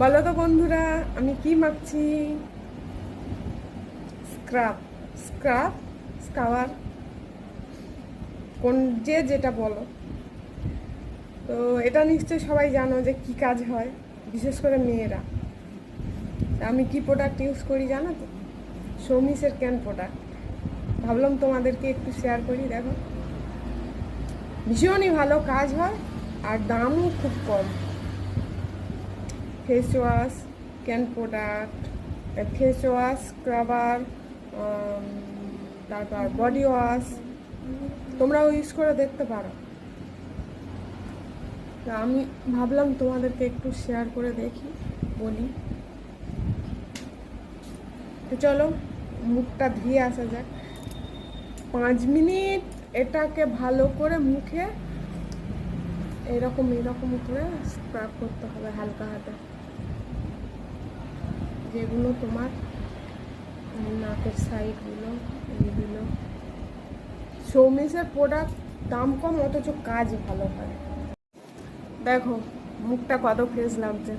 বলো তো বন্ধুরা, আমি কি মাখছি? স্ক্রাব। স্ক্রাব? স্কাওয়ার? কোন যে যেটা বলো। তো এটা নিশ্চয়ই সবাই জানো যে কি কাজ হয়, বিশেষ করে মেয়েরা। আমি কি প্রোডাক্ট ইউজ করি জানো তো? সৌমিসের ক্যান প্রোডাক্ট ভাবলাম তোমাদেরকে একটু শেয়ার করি, দেখো। ভীষণই ভালো কাজ হয়, আর দামও খুব কম। Face wash can product face wash scrubber তারপর বডি ওয়াশ। তোমরাও ইউজ করে দেখতে পারো। তা আমি ভাবলাম তোমাদেরকে একটু শেয়ার করে দেখি, বলি। তো চলো, মুখটা ধুয়ে আসা যাক। পাঁচ মিনিট এটাকে ভালো করে মুখে এরকম এরকম করে স্ক্রাব করতে হবে হালকা হাতে। যেগুলো তোমার নাকের সাইডগুলো এইগুলো। সৌমিসের প্রোডাক্ট দাম কম, অথচ কাজ ভালো হয়। দেখো, মুখটা কত ফ্রেশ লাগছে।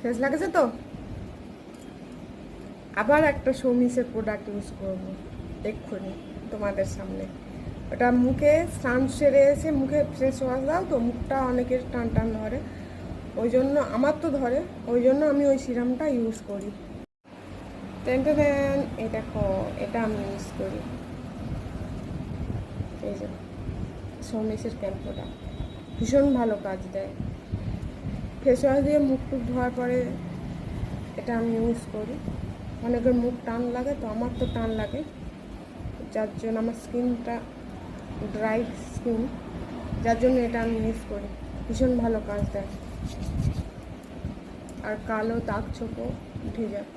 ফ্রেশ লাগছে তো? আবার একটা সৌমিসের প্রোডাক্ট ইউজ করব, এক্ষুনি তোমাদের সামনে। ওটা মুখে স্নান সেরে এসে মুখে ফ্রেশ ওয়াশ দাও তো মুখটা অনেকের টান টান ধরে। ওই জন্য আমার তো ধরে, ওই জন্য আমি ওই সিরামটা ইউজ করি। টেন দেন এই দেখো, এটা আমি ইউজ করি। এই যে সৌমিসের ক্যাম্পোটা ভীষণ ভালো কাজ দেয়। ফেস ওয়াশ দিয়ে মুখ টুক ধোয়ার পরে এটা আমি ইউজ করি। অনেকের মুখ টান লাগে তো, আমার তো টান লাগে। যার জন্য আমার স্কিনটা ড্রাই স্কিন যার জন্য এটা আমি ইউজ করি। ভীষণ ভালো কাজ দেয়। আর কালো দাগ ছোপও উঠে যায়।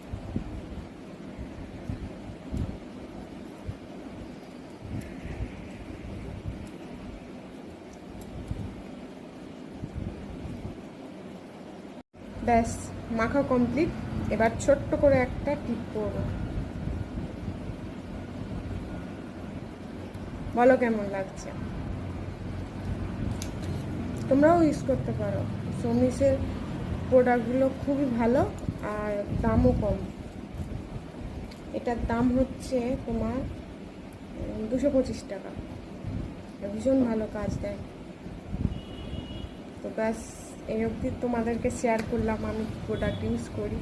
ব্যাস, মাখা কমপ্লিট এবার ছোট্ট করে একটা টিপ করব। বলো কেমন লাগছে? তোমরাও ইউজ করতে পারো। সমিসের প্রোডাক্টগুলো খুবই ভালো আর দামও কম। এটার দাম হচ্ছে তোমার দুশো পঁচিশ টাকা। ভীষণ ভালো কাজ দেয়। তো ব্যাস, এই অবধি তোমাদেরকে শেয়ার করলাম আমি প্রোডাক্ট ইউজ করি।